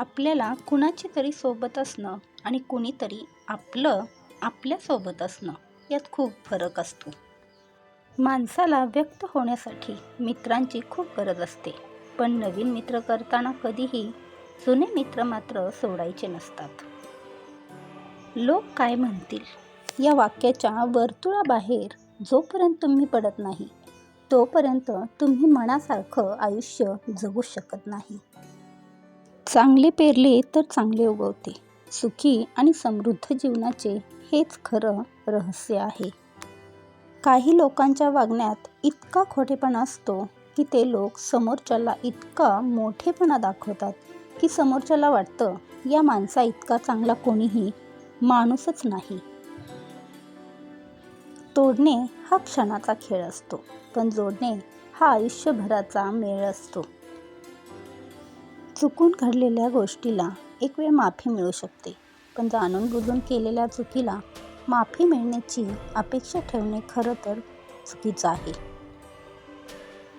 आपल्याला कुणाची तरी सोबत असणं आणि कुणीतरी आपलं आपल्यासोबत असणं यात खूप फरक असतो. माणसाला व्यक्त होण्यासाठी मित्रांची खूप गरज असते. पण नवीन मित्र करताना कधीही जुने मित्र मात्र सोडायचे नसतात. लोक काय म्हणतील? या वाक्याच्या वर्तुळाबाहेर जोपर्यंत तुम्ही पडत नाही तोपर्यंत तुम्ही मनासारखं आयुष्य जगू शकत नाही. चांगले पेरले तर चांगले उगवते. सुखी आणि समृद्ध जीवनाचे हेच खरं रहस्य आहे. काही लोकांच्या वागण्यात इतका खोटेपणा असतो की ते लोक समोरच्याला इतका मोठेपणा दाखवतात की समोरच्याला वाटतं या माणसा इतका चांगला कोणीही माणूसच नाही. तोडणे हा क्षणाचा खेळ असतो पण जोडणे हा आयुष्यभराचा मेळ असतो. चुकून घडलेल्या गोष्टीला एक वेळ माफी मिळू शकते. पण जाणून बुजून केलेल्या चुकीला माफी मिळण्याची अपेक्षा ठेवणे खरं तर चुकीचं आहे.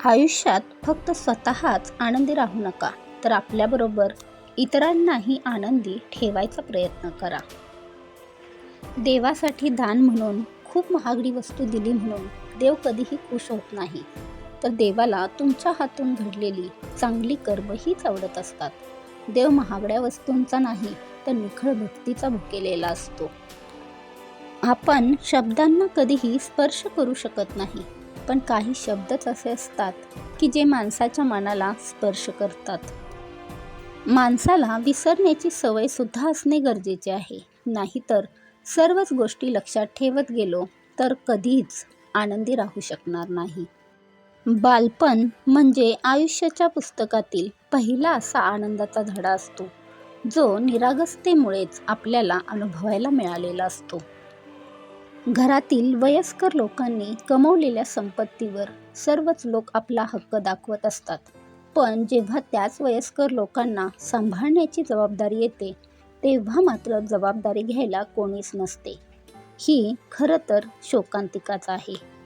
आयुष्यात फक्त स्वतःच आनंदी राहू नका तर आपल्याबरोबर इतरांनाही आनंदी ठेवायचा प्रयत्न करा. देवासाठी दान म्हणून खूप महागडी वस्तू दिली म्हणून देव कधीही खुश होत नाही. तर देवाला तुमच्या हातून घडलेली चांगली कर्म हीच आवडत असतात. देव महागड्या वस्तूंचा नाही तर निखळ भक्तीचा भुकेलेला असतो. आपण शब्दांना कधीही स्पर्श करू शकत नाही पण काही शब्दच असे असतात की जे माणसाच्या मनाला स्पर्श करतात. माणसाला विसरण्याची सवय सुद्धा असणे गरजेचे आहे. नाहीतर सर्वच गोष्टी लक्षात ठेवत गेलो तर कधीच आनंदी राहू शकणार नाही. बालपण म्हणजे आयुष्याच्या पुस्तकातील पहिला असा आनंदाचा धडा असतो जो निरागसतेमुळेच आपल्याला अनुभवायला मिळालेला असतो. घरातील वयस्कर लोकांनी कमवलेल्या संपत्तीवर सर्वच लोक आपला हक्क दाखवत असतात. पण जेव्हा त्याच वयस्कर लोकांना सांभाळण्याची जबाबदारी येते तेव्हा मात्र जबाबदारी घ्यायला कोणीच नसते. ही खरं तर शोकांतिकाच आहे.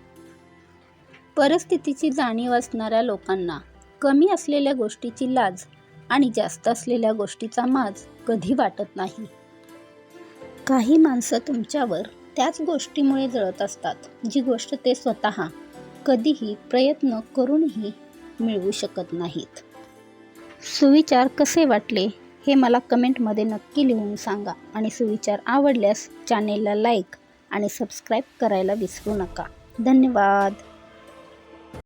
परिस्थितीची जाणीव असणाऱ्या लोकांना कमी असलेल्या गोष्टीची लाज आणि जास्त असलेल्या गोष्टीचा माज कधी वाटत नाही. काही माणसं तुमच्यावर त्याच गोष्टीमुळे जळत असतात जी गोष्ट ते स्वतः कधीही प्रयत्न करूनही मिळवू शकत नाहीत. सुविचार कसे वाटले हे मला कमेंटमध्ये नक्की लिहून सांगा आणि सुविचार आवडल्यास चॅनेलला लाईक आणि सबस्क्राईब करायला विसरू नका. धन्यवाद.